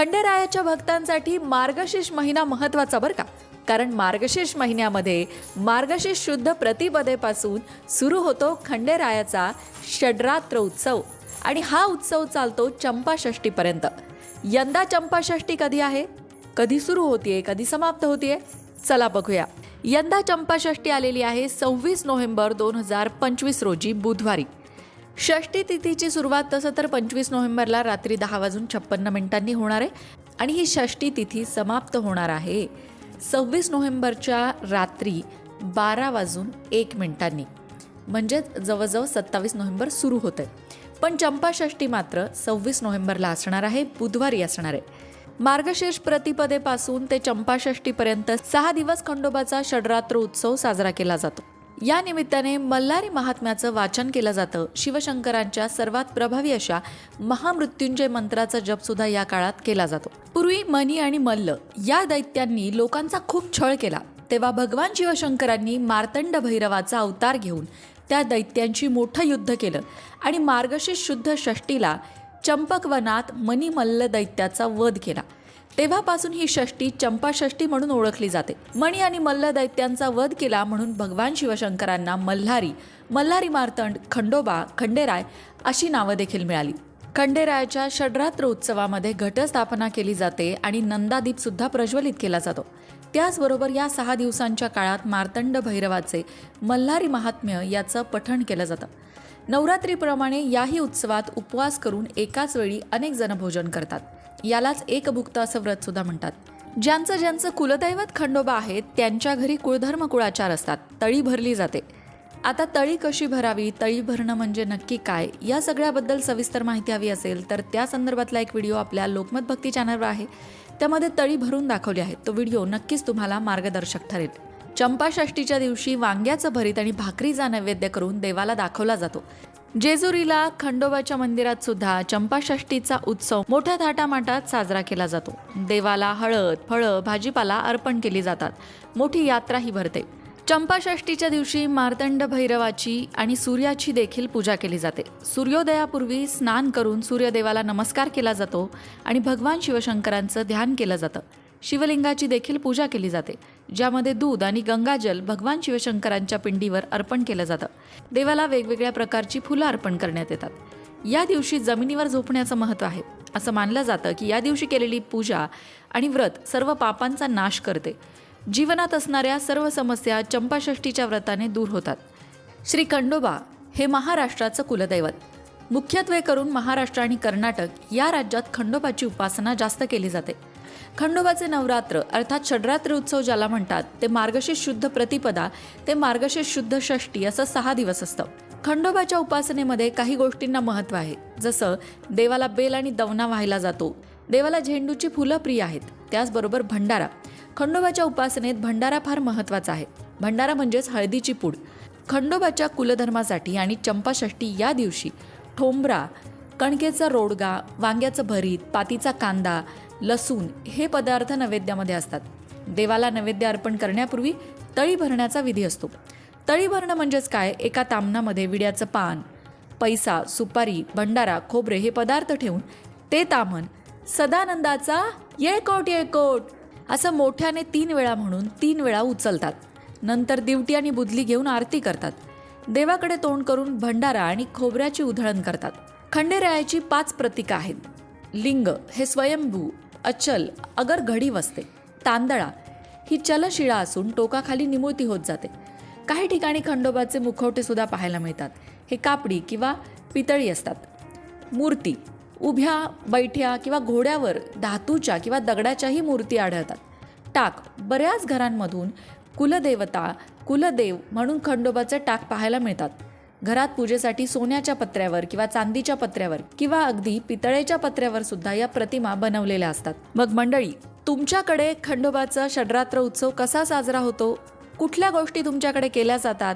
खंडेरायाच्या भक्तांसाठी मार्गशीर्ष महिना महत्त्वाचा बरं का. कारण मार्गशीर्ष महिन्यामध्ये मार्गशीर्ष शुद्ध प्रतिपदेपासून सुरू होतो खंडेरायाचा षड्रात्र उत्सव. आणि हा उत्सव चालतो चंपाषष्टीपर्यंत यंदा चंपाषष्टी कधी आहे? कधी सुरू होतीये कधी समाप्त होतीये? चला बघूया. यंदा चंपाषष्टी आलेली आहे सव्वीस नोव्हेंबर दोन हजार पंचवीस रोजी बुधवारी. षष्टी तिथीची सुरुवात तसं तर पंचवीस नोव्हेंबरला रात्री दहा वाजून छप्पन्न मिनिटांनी होणार आहे आणि ही षष्टी तिथी समाप्त होणार आहे. सव्वीस नोव्हेंबरच्या रात्री बारा वाजून एक मिनिटांनी. म्हणजेच जवळजवळ सत्तावीस नोव्हेंबर सुरू होते पण चंपाषष्टी मात्र सव्वीस नोव्हेंबरला असणार आहे बुधवारी असणार आहे. मार्गशीर्ष प्रतिपदेपासून ते चंपाषष्टीपर्यंत सहा दिवस खंडोबाचा षडरात्र उत्सव साजरा केला जातो. या निमित्ताने मल्हारी महात्म्याचं वाचन केलं जातं. शिवशंकरांच्या सर्वात प्रभावी अशा महामृत्युंजय मंत्राचा जपसुद्धा या काळात केला जातो. पूर्वी मनी आणि मल्ल या दैत्यांनी लोकांचा खूप छळ केला. तेव्हा भगवान शिवशंकरांनी मार्तंड भैरवाचा अवतार घेऊन त्या दैत्यांशी मोठं युद्ध केलं आणि मार्गशीर्ष शुद्ध षष्टीला चंपकवनात मणिमल्ल दैत्याचा वध केला. तेव्हापासून ही षष्टी चंपाषष्टी म्हणून ओळखली जाते. मणी आणि मल्ल दैत्यांचा वध केला म्हणून भगवान शिवशंकरांना मल्हारी मल्हारी मार्तंड खंडोबा खंडेराय अशी नावं देखील मिळाली. खंडेरायाच्या षडरात्र उत्सवामध्ये घटस्थापना केली जाते आणि नंदादीप सुद्धा प्रज्वलित केला जातो. त्याचबरोबर या सहा दिवसांच्या काळात मार्तंड भैरवाचे मल्हारी महात्म्य याचं पठण केलं जातं. नवरात्रीप्रमाणे याही उत्सवात उपवास करून एकाच वेळी अनेक जण भोजन करतात. यालाच एकभुक्त असं व्रत सुद्धा म्हणतात. ज्यांचं ज्यांचं कुलदैवत खंडोबा आहे त्यांच्या घरी कुळधर्म कुळाचार असतात. तळी भरली जाते. आता तळी कशी भरावी तळी भरणं म्हणजे नक्की काय या सगळ्याबद्दल सविस्तर माहिती हवी असेल तर त्या संदर्भातला एक व्हिडिओ आपल्या लोकमत भक्ती चॅनलवर आहे. त्यामध्ये तळी भरून दाखवली आहे. तो व्हिडिओ नक्कीच तुम्हाला मार्गदर्शक ठरेल. चंपाषष्टीच्या दिवशी वांग्याचं भरीत आणि भाकरीचा नैवेद्य करून देवाला दाखवला जातो. जेजुरीला खंडोबाच्या मंदिरात सुद्धा चंपाषष्टीचा उत्सव मोठ्या थाटामाटात साजरा केला जातो. देवाला हळद फळं भाजीपाला अर्पण केली जातात. मोठी यात्राही भरते. चंपाषष्टीच्या दिवशी मार्तंड भैरवाची आणि सूर्याची देखील पूजा केली जाते. सूर्योदयापूर्वी स्नान करून सूर्यदेवाला नमस्कार केला जातो आणि भगवान शिवशंकरांचं ध्यान केलं जातं. शिवलिंगाची देखील पूजा केली जाते ज्यामध्ये दूध आणि गंगाजल भगवान शिवशंकरांच्या पिंडीवर अर्पण केलं जातं. देवाला वेगवेगळ्या प्रकारची फुलं अर्पण करण्यात येतात. या दिवशी जमिनीवर झोपण्याचं महत्त्व आहे. असं मानलं जातं की या दिवशी केलेली पूजा आणि व्रत सर्व पापांचा नाश करते. जीवनात असणाऱ्या सर्व समस्या चंपाषष्टीच्या व्रताने दूर होतात. श्री खंडोबा हे महाराष्ट्राचं कुलदैवत. मुख्यत्वे करून महाराष्ट्र आणि कर्नाटक या राज्यात खंडोबाची उपासना जास्त केली जाते. खंडोबाचे नवरात्र अर्थात षडरात्र उत्सव ज्याला म्हणतात ते मार्गशीर्ष शुद्ध प्रतिपदा ते मार्गशीर्ष शुद्ध षष्टी असं सहा दिवस असतं. खंडोबाच्या उपासनेमध्ये काही गोष्टींना महत्त्व आहे. जसं देवाला बेल आणि दवना व्हायला जातो. देवाला झेंडूची फुलं प्रिय आहेत. त्याचबरोबर भंडारा. खंडोबाच्या उपासनेत भंडारा फार महत्त्वाचा आहे. भंडारा म्हणजेच हळदीची पूड. खंडोबाच्या कुलधर्मासाठी आणि चंपाषष्टी या दिवशी ठोंबरा कणकेचा रोडगा वांग्याचं भरीत पातीचा कांदा लसूण हे पदार्थ नैवेद्यामध्ये असतात. देवाला नैवेद्य अर्पण करण्यापूर्वी तळी भरण्याचा विधी असतो. तळी भरणं म्हणजेच काय? एका तामणामध्ये विड्याचं पान पैसा सुपारी भंडारा खोबरे हे पदार्थ ठेवून ते तामण सदानंदाचा येळकोट येळकोट असं मोठ्याने तीन वेळा म्हणून तीन वेळा उचलतात. नंतर दिवटी आणि बुदली घेऊन आरती करतात. देवाकडे तोंड करून भंडारा आणि खोबऱ्याची उधळण करतात. खंडेरायाची पाच प्रतीकं आहेत. लिंग हे स्वयंभू अचल अगर घडी वसते. तांदळा ही चलशिळा असून टोकाखाली निमुळती होत जाते. काही ठिकाणी खंडोबाचे मुखवटे सुद्धा पाहायला मिळतात. हे कापडी किंवा पितळी असतात. मूर्ती उभ्या बैठ्या किंवा घोड्यावर धातूच्या किंवा दगडाच्याही मूर्ती आढळतात. टाक बऱ्याच घरांमधून कुलदेवता कुलदेव म्हणून खंडोबाचे टाक पाहायला मिळतात. घरात पूजेसाठी सोन्याच्या पत्र्यावर किंवा चांदीच्या पत्र्यावर किंवा अगदी पितळेच्या पत्र्यावर सुद्धा या प्रतिमा बनवलेल्या असतात. मग मंडळी तुमच्याकडे खंडोबाचा षडरात्र उत्सव कसा साजरा होतो? कुठल्या गोष्टी तुमच्याकडे केल्या जातात?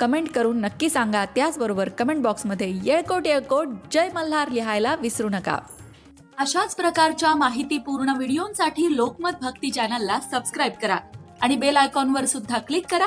कमेंट करून नक्की सांगा. त्याचबरोबर कमेंट बॉक्समध्ये येळकोट येळकोट जय मल्हार लिहायला विसरू नका. अशाच प्रकारच्या माहितीपूर्ण व्हिडिओंसाठी लोकमत भक्ती चॅनलला सबस्क्राईब करा आणि बेल आयकॉनवर सुद्धा क्लिक करा.